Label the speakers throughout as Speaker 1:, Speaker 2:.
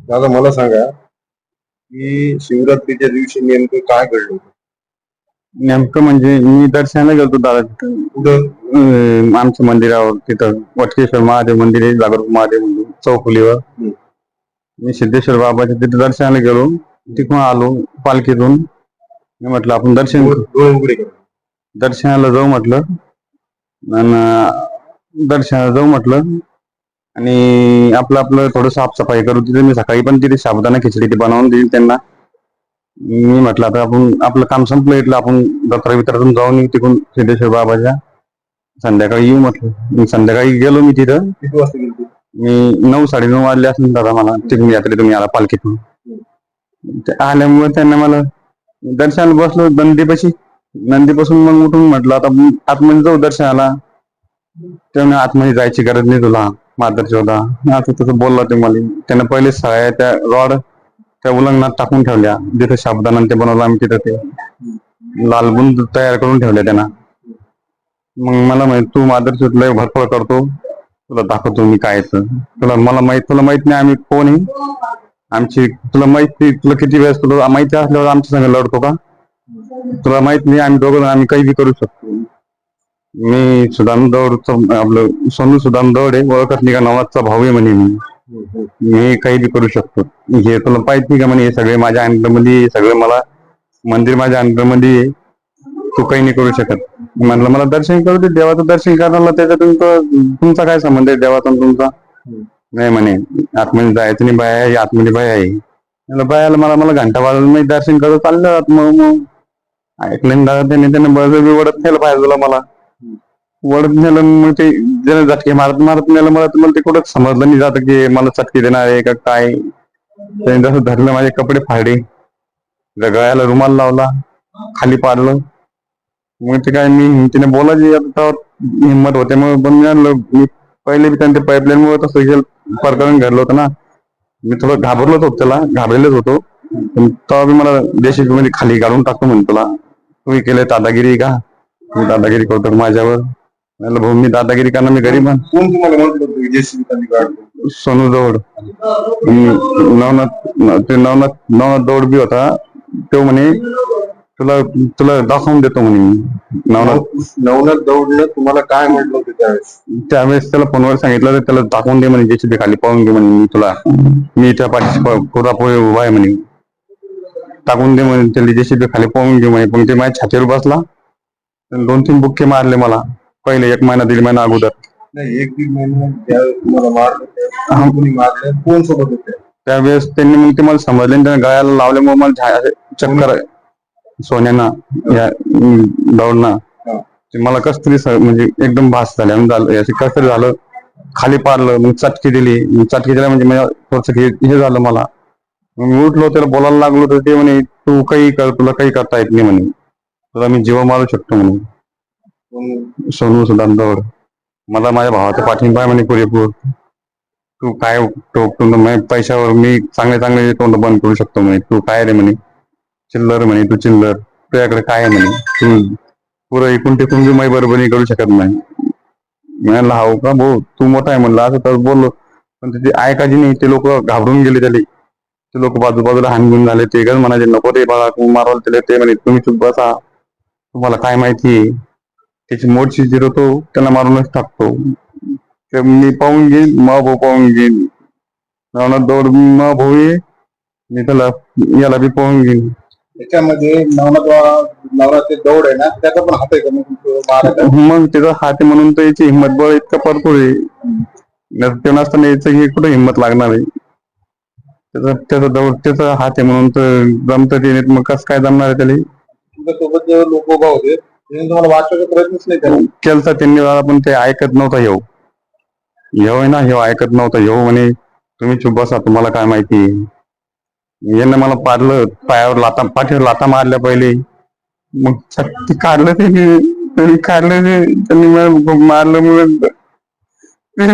Speaker 1: दादा मला सांगा की शिवरात्रीच्या दिवशी नेमकं काय घडलं?
Speaker 2: नेमकं म्हणजे मी दर्शनाला गेलो दादा तिथं. आमच्या मंदिरावर तिथं. वटकेश्वर महादेव मंदिर आहे जागरूक महादेव मंदिर चौफुलीवर
Speaker 1: हम्म.
Speaker 2: मी सिद्धेश्वर बाबाच्या तिथे दर्शनाला गेलो. तिथून आलो पालखीतून. मी म्हटलं आपण दर्शन. दर्शनाला जाऊ म्हटलं. आणि दर्शनाला जाऊ म्हटलं. आणि आपलं आपलं थोडं साफसफाई करू तिथे मी सकाळी पण तिथे साबुदाणा खिचडी ती बनवून दिली त्यांना. मी म्हटलं आता आपण आपलं काम संपलं इथलं आपण दत्रा वित्रातून जाऊन येऊ तिकडून सिद्धेश्वर बाबाच्या. संध्याकाळी येऊ म्हटलं. संध्याकाळी गेलो मी तिथं.
Speaker 1: किती वाजता गेली तू?
Speaker 2: मी नऊ साडेनऊ वाजले असेल दादा मला. तिथून यात्रे तुम्ही आला पालखीतून. ते आल्यामुळे त्यांना मला दर्शनाला बसलो नंदीपाशी. नंदीपासून मग उठून म्हटलं आता आतमध्ये जाऊ दर्शनाला. त्यामुळे आतमध्ये जायची गरज नाही तुला. मादरची होता आता तसं बोलला ते मला. त्यानं पहिले सगळ्या त्या रॉड त्या उलंगणात टाकून ठेवल्या. जिथे शाबदाना ते बनवलं आम्ही तिथं ते. लालबुंद तयार करून ठेवल्या त्यांना. मग मला माहीत तू मादर लय भरपूर करतो. तुला दाखवतो मी काय तुला मला माहीत तुला माहीत नाही आम्ही कोण आहे. आमची तुला माहीत नाही तुला किती वेळेस तुला माहिती असल्यावर आमच्या संग लढतो का? तुला माहीत नाही आम्ही दोघं आम्ही काही बी करू शकतो. मी सुदाम दौडच आपलं सोनू सुदाम दौड आहे ओळखत नाही का नवाजचा भाऊ आहे म्हणे मी. मी काही बी करू शकतो. हे तुला पाहिजे नाही का म्हणे हे सगळे माझ्या अंडरमध्ये आहे, सगळे मला मंदिर माझ्या अंडरमध्ये आहे. तू काही नाही करू शकत. म्हटलं मला दर्शन करू दे देवाचं दर्शन करायला त्याच्यातून तो- तुमचा काय संबंध आहे देवाचा आणि तुमचा? नाही म्हणे आतमध्ये जायचं नाही बाया आहे आतमध्ये बाया आहे. म्हणलं बायाला मला मला घंटा वाजून मी दर्शन करत चाललं आत मग मग. ऐकलं नाही दादा त्याने त्याने बळजबी वडत नेलं पाहिजे मला. वडत नेलं मग ते जरा झटके मारत मारत नेलं मला मला ते कुठं समजलं नाही. जात की मला चटके देणार आहे का काय? त्याने जसं धरलं माझे कपडे फाडले. गळ्याला रुमाल लावला खाली पाडलं. मग ते काय मी हिमतीने बोलायची आता हिंमत होते. मग पण मी आणलं. मी पहिले बी त्यांनी पाईपलाईन मुळे तसं हे प्रकरण घडलं होतं ना. मी थोडं घाबरलोच होतो त्याला घाबरलेच होतो. पण तेव्हा बी मला देशी मध्ये खाली काढून टाकतो म्हणतो तुला. तुम्ही केले दादागिरी का? मी दादागिरी करतो माझ्यावर. म्हणलं भाऊ मी दादागिरी करणार मी गरीब आहे.
Speaker 1: कोण तुम्हाला म्हटलं होतं की जेसीबी खाली काढतो
Speaker 2: सोनू दौड नवनाथ ते नवनाथ नवनाथ दौड बी होता. तो म्हणे तुला तुला दाखवून देतो म्हणे मी. नवनाथ.
Speaker 1: नवनाथ दौडनं तुम्हाला काय म्हटलं होतं त्यावेळेस?
Speaker 2: त्यावेळेस त्याला फोनवर सांगितलं तर त्याला दाखवून दे म्हणे जेसीबी खाली पाहून घे म्हणे मी तुला. मी त्या पाठीशी पुरापुरी उभा आहे म्हणे. टाकून दे म्हणे त्याला जेसीबी खाली पाहून घे म्हणे. पण ते माझ्या छातीवर बसला. त्याने दोन तीन बुक्के मारले मला. पहिले एक महिना दीड महिना अगोदर.
Speaker 1: नाही एक दीड महिना ज्यावेळेस तुम्हाला मारलं त्यावेळेस कोणी मारलं कोण सोबत होते?
Speaker 2: त्यावेळेस त्यांनी मग ते मला समजले आणि त्याने गळ्याला लावल्यामुळे मला झा- असे चक्कर सोन्याना या दौडना. ते मला कस तरी स- म्हणजे एकदम भास झाले आणि झालं असे कस तरी झालं. खाली पाडलं मग चटकी दिली. मग चटकी दिल्या म्हणजे मला थोडस हे झालं मला. मग मी उठलो त्याला बोलायला लागलो तर ते म्हणे तू काही कर तुला काही करता येत नाही म्हणे. तुला मी जीव मारू शकतो म्हणे. सोनू सुदाम दौड मला माझ्या भावाचा पाठिंबा आहे म्हणे पुरेपूर तू काय टोकतो तुमचं म्हणे पैशावर मी चांगले चांगले तोंड बंद करू शकतो म्हणे. तू काय रे म्हणे? चिल्लर म्हणे तू चिल्लर. तुझ्याकडे काय आहे म्हणे? तू पुरं एकूण टिकून बी माई बरोबरी करू शकत नाही. म्हणाला हो का भाऊ? तू मोठा आहे म्हणलं असं तर बोललो. पण ते ऐकायची नाही ते लोक घाबरून गेले त्याले. ते लोक बाजूबाजूला हानगुन झाले. ते गण म्हणाले नको रे बाळा तू मारवलं त्याला ते म्हणे तुम्ही चुप बसा. तुम्हाला काय माहिती त्याची मोडशी जिरवतो त्याला मारूनच टाकतो. ते मी पाहून घेईन मा भाऊ पाहून घेईन. रावणात दौड मा भाऊ आहे मी त्याला याला बी पाहून घेईन.
Speaker 1: त्याच्यामध्ये नवनाथ नवनाथचे दौड आहे ना त्याचा पण हात आहे का मग
Speaker 2: त्याचा हात आहे म्हणून तर याची हिंमत बळ इतका भरपूर आहे. ते नसताना याचं हे कुठं हिंमत लागणार आहे? त्याचा त्याचा दौड त्याचा हात आहे म्हणून तर जमतं ते मग कसं काय जमणार आहे त्याला?
Speaker 1: तुमच्यासोबत लोक उभा होते त्यांनी तुम्हाला वाचवायचा प्रयत्नच नाही केला.
Speaker 2: केलता त्यांनी मला पण ते ऐकत नव्हता येऊ येऊ आहे ना येऊ ऐकत नव्हता. येऊ म्हणे तुम्ही चुप बसा तुम्हाला काय माहिती? यानं मला पाडलं पायावर लाता पाठीवर लाता मारल्या पहिले. मग ते काढलं त्यांनी त्यांनी काढलं ते त्यांनी मला मारलं मग ते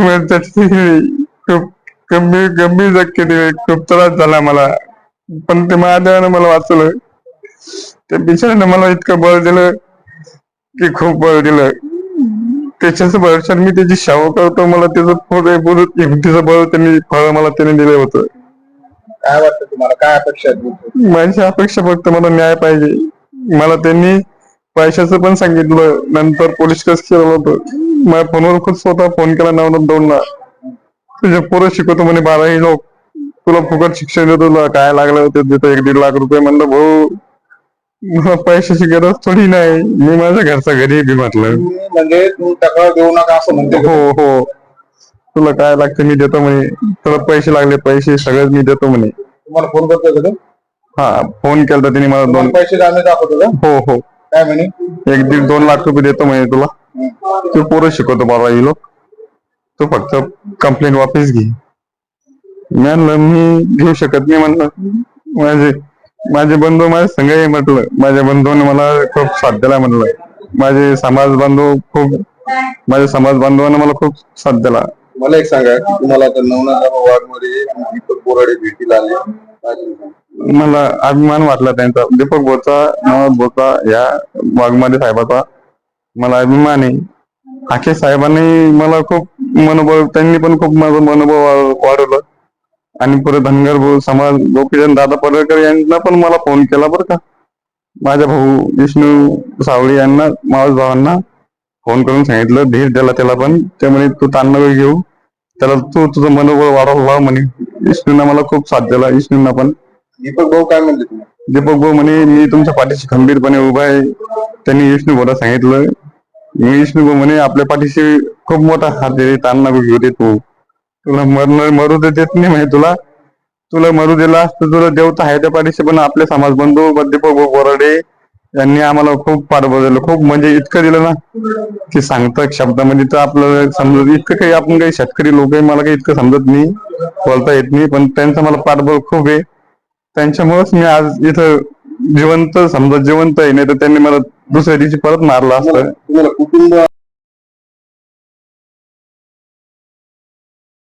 Speaker 2: खूप गंभीर गंभीर धक्के खूप त्रास झाला मला. पण ते महादेवानं मला वाचवलं. त्या बिचाऱ्यानं मला इतकं बळ दिलं की खूप बळ दिलं. त्याच्याच भरोशावर मी त्याची सेवा करतो मला त्याचं बोलत हिमतीचं बळ त्यांनी फळ मला त्याने दिलं होतं.
Speaker 1: काय वाटतं तुम्हाला? काय अपेक्षा?
Speaker 2: माझी अपेक्षा फक्त मला न्याय पाहिजे. मला त्यांनी पैशाचं पण सांगितलं नंतर पोलीस केस केलं होतं. माझ्या फोनवर खूप स्वतः फोन केला नवनाथ दोनला. तुझे पोरं शिकवतो म्हणे बाराही लोक. तुला फुकट शिक्षण देतो तुला काय लागलं ते देतो एक दीड लाख रुपये म्हणलं भाऊ. मला पैशाची गरज थोडी नाही. मी माझ्या घरचा घरी बी म्हटलं.
Speaker 1: तुम्ही म्हणजे तुम्ही तक्रार देऊ नका असं म्हणते
Speaker 2: हो हो. तुला काय लागतं मी देतो म्हणे. तुला पैसे लागले पैसे सगळं मी देतो म्हणे.
Speaker 1: तुम्हाला फोन करतो का तो?
Speaker 2: हा फोन केला त्याने मला दोन
Speaker 1: तुम्हाला पैसे जाणे दाखवतो का?
Speaker 2: हो हो.
Speaker 1: काय म्हणे?
Speaker 2: एक दीड दोन लाख रुपये देतो म्हणे तुला. तू पोरं शिकवतो बाबा ही लोक. तू फक्त कंप्लेंट वापस घे. मी म्हणलं मी घेऊ शकत नाही म्हणलं. माझे माझे बंधू माझ्या संघ म्हटलं. माझ्या बंधूने मला खूप साथ दिला म्हणलं माझे समाज बांधव खूप माझ्या समाज बांधवांना मला खूप साथ दिला.
Speaker 1: मला एक सांगा की तुम्हाला आता नवनाथ वार्डमध्ये दीपक बोराडे भेटीला आले?
Speaker 2: मला अभिमान वाटला त्यांचा. दीपक बोचा नवाब बोचा या वाघमारे साहेबाचा मला अभिमान आहे. आखे साहेबांनी मला खूप मनोबळ त्यांनी पण खूप माझं मनोबळ वाढवलं. आणि परत धनगर भाऊ समाज गोपीचंद दादा पडळकर यांना पण मला फोन केला बरं का. माझ्या भाऊ विष्णू सावळी यांना मावस भावांना फोन करून सांगितलं धीर दिला त्याला पण. ते म्हणे तू ताण नको घेऊ. त्याला तू तुझं मनोबळ वाढव वा म्हणे. विष्णूंना मला खूप साथ दिला विष्णूंना पण.
Speaker 1: दीपक भाऊ काय म्हणले तुम्ही?
Speaker 2: दीपक भाऊ म्हणे मी तुमच्या पाठीशी खंबीरपणे उभा आहे. त्यांनी विष्णू भाऊला सांगितलं. मी विष्णू भाऊ म्हणे आपल्या पाठीशी खूप मोठा हात ताण नको घेऊ दे तू. तुला मरण मरू देत नाही म्हणे तुला. तुला मरू दिला असतं तुला देवता आहे त्या पाठीशी पण आपले समाज बंधू दीपक बोराडे यांनी आम्हाला खूप पाठबळ दिलं खूप म्हणजे इतकं दिलं ना की सांगता शब्दामध्ये तर आपल्याला समजत इतकं काही आपण काही शेतकरी लोक आहे मला काही इतकं समजत नाही बोलता येत नाही पण त्यांचं मला पाठबळ खूप आहे. त्यांच्यामुळेच मी आज इथं जिवंत समजा जिवंत आहे नाही तर त्यांनी मला दुसऱ्या दिवशी परत मारलं असतं.
Speaker 1: कुटुंब